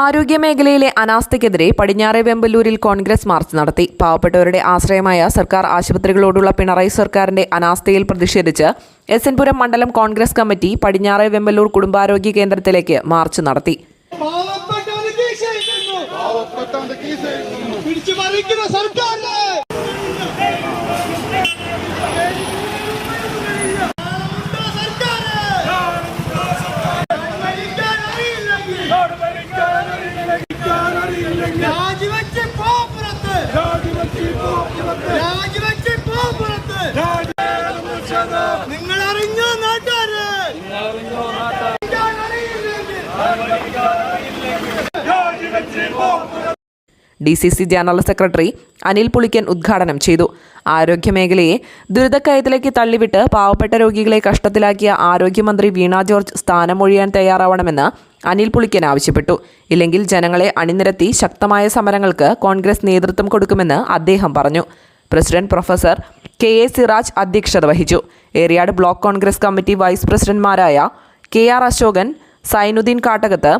ആരോഗ്യമേഖലയിലെ അനാസ്ഥയ്ക്കെതിരെ പടിഞ്ഞാറെ വെമ്പല്ലൂരിൽ കോൺഗ്രസ് മാർച്ച് നടത്തി. പാവപ്പെട്ടവരുടെ ആശ്രയമായ സർക്കാർ ആശുപത്രികളോടുള്ള പിണറായി സർക്കാരിന്റെ അനാസ്ഥയിൽ പ്രതിഷേധിച്ച് എസ് മണ്ഡലം കോൺഗ്രസ് കമ്മിറ്റി പടിഞ്ഞാറെ വെമ്പല്ലൂർ കുടുംബാരോഗ്യ കേന്ദ്രത്തിലേക്ക് മാർച്ച് നടത്തി. രാജിവെച്ച് രാജിവെച്ച് നിങ്ങൾ അറിഞ്ഞോ D C C general secretary Anil Pulikkan ഉദ്ഘാടനം ചെയ്തു. ആരോഗ്യമേഖലയെ ദുരിതക്കയത്തിലേക്ക് തള്ളിവിട്ട് പാവപ്പെട്ട രോഗികളെ കഷ്ടത്തിലാക്കിയ ആരോഗ്യമന്ത്രി വീണ ജോർജ് സ്ഥാനമൊഴിയാൻ തയ്യാറാവണമെന്ന് അനിൽ പുളിക്കൻ ആവശ്യപ്പെട്ടു. ഇല്ലെങ്കിൽ ജനങ്ങളെ അണിനിരത്തി ശക്തമായ സമരങ്ങൾക്ക് കോൺഗ്രസ് നേതൃത്വം കൊടുക്കുമെന്ന് അദ്ദേഹം പറഞ്ഞു. President professor K A Siraj അധ്യക്ഷത വഹിച്ചു. Eriyad block Congress committee vice പ്രസിഡന്റ്മാരായ K R Ashokan Sainuddin Kattakath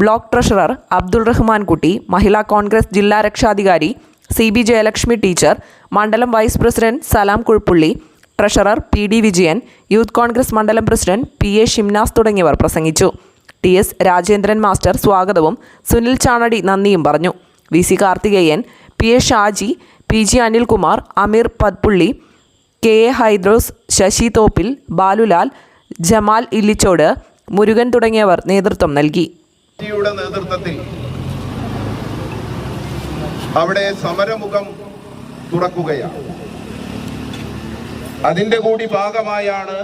block treasurer Abdul Rahman Kutty Mahila Congress ജില്ലാ രക്ഷാധികാരി സി ബി ജയലക്ഷ്മി ടീച്ചർ മണ്ഡലം vice president Salam Kuzhappully treasurer P D Vijayan youth Congress മണ്ഡലം president P A Shimnas തുടങ്ങിയവർ പ്രസംഗിച്ചു. T S Rajendran master സ്വാഗതവും സുനിൽ ചാണടി നന്ദിയും പറഞ്ഞു. V C Karthikeyan P A Shaji P G Anilkumar Ameer Pathpully K A Hydros Sasi Thoppil Balulal Jamal Illichode Murugan തുടങ്ങിയവർ നേതൃത്വം നൽകി. നേതൃത്വത്തിൽ അവിടെ സമരമുഖം തുറക്കുകയാണ്. അതിന്റെ കൂടി ഭാഗമായാണ്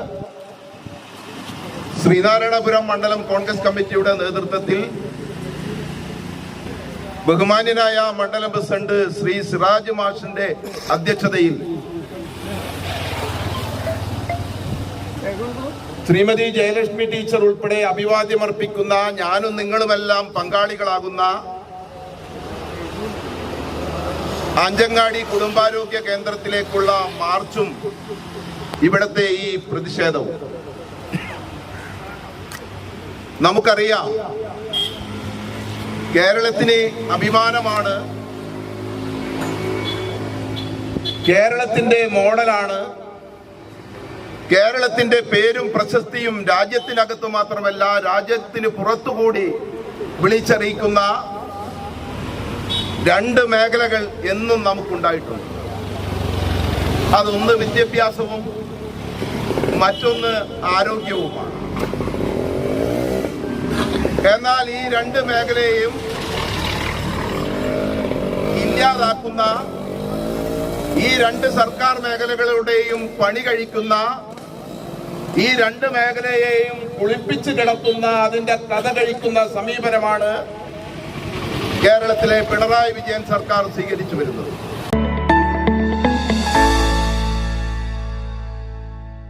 ശ്രീനാരായണപുരം മണ്ഡലം കോൺഗ്രസ് കമ്മിറ്റിയുടെ നേതൃത്വത്തിൽ ബഹുമാന്യനായ മണ്ഡലം പ്രസിഡന്റ് ശ്രീ സിറാജ് മാഷിന്റെ അധ്യക്ഷതയിൽ ശ്രീമതി ജയലക്ഷ്മി ടീച്ചർ ഉൾപ്പെടെ അഭിവാദ്യമർപ്പിക്കുന്ന ഞാനും നിങ്ങളുമെല്ലാം പങ്കാളികളാകുന്ന അഞ്ചങ്ങാടി കുടുംബാരോഗ്യ കേന്ദ്രത്തിലേക്കുള്ള മാർച്ചും ഇവിടത്തെ ഈ പ്രതിഷേധവും. നമുക്കറിയാം. കേരളത്തിന് അഭിമാനമാണ്. കേരളത്തിന്റെ മോഡലാണ്. കേരളത്തിന്റെ പേരും പ്രശസ്തിയും രാജ്യത്തിനകത്ത് മാത്രമല്ല രാജ്യത്തിന് പുറത്തുകൂടി വിളിച്ചറിയിക്കുന്ന രണ്ട് മേഖലകൾ എന്നും നമുക്കുണ്ടായിട്ടുണ്ട്. അതൊന്ന് വിദ്യാഭ്യാസവും മറ്റൊന്ന് ആരോഗ്യവുമാണ്. എന്നാൽ ഈ രണ്ട് മേഖലയെയും ഇല്ലാതാക്കുന്ന ഈ രണ്ട് സർക്കാർ മേഖലകളുടെയും പണി കഴിക്കുന്ന ഈ രണ്ട് മേഖലയെയും കുളിപ്പിച്ച് കിടത്തുന്ന അതിന്റെ കഥ കഴിക്കുന്ന സമീപനമാണ് കേരളത്തിലെ പിണറായി വിജയൻ സർക്കാർ സ്വീകരിച്ചു വരുന്നത്.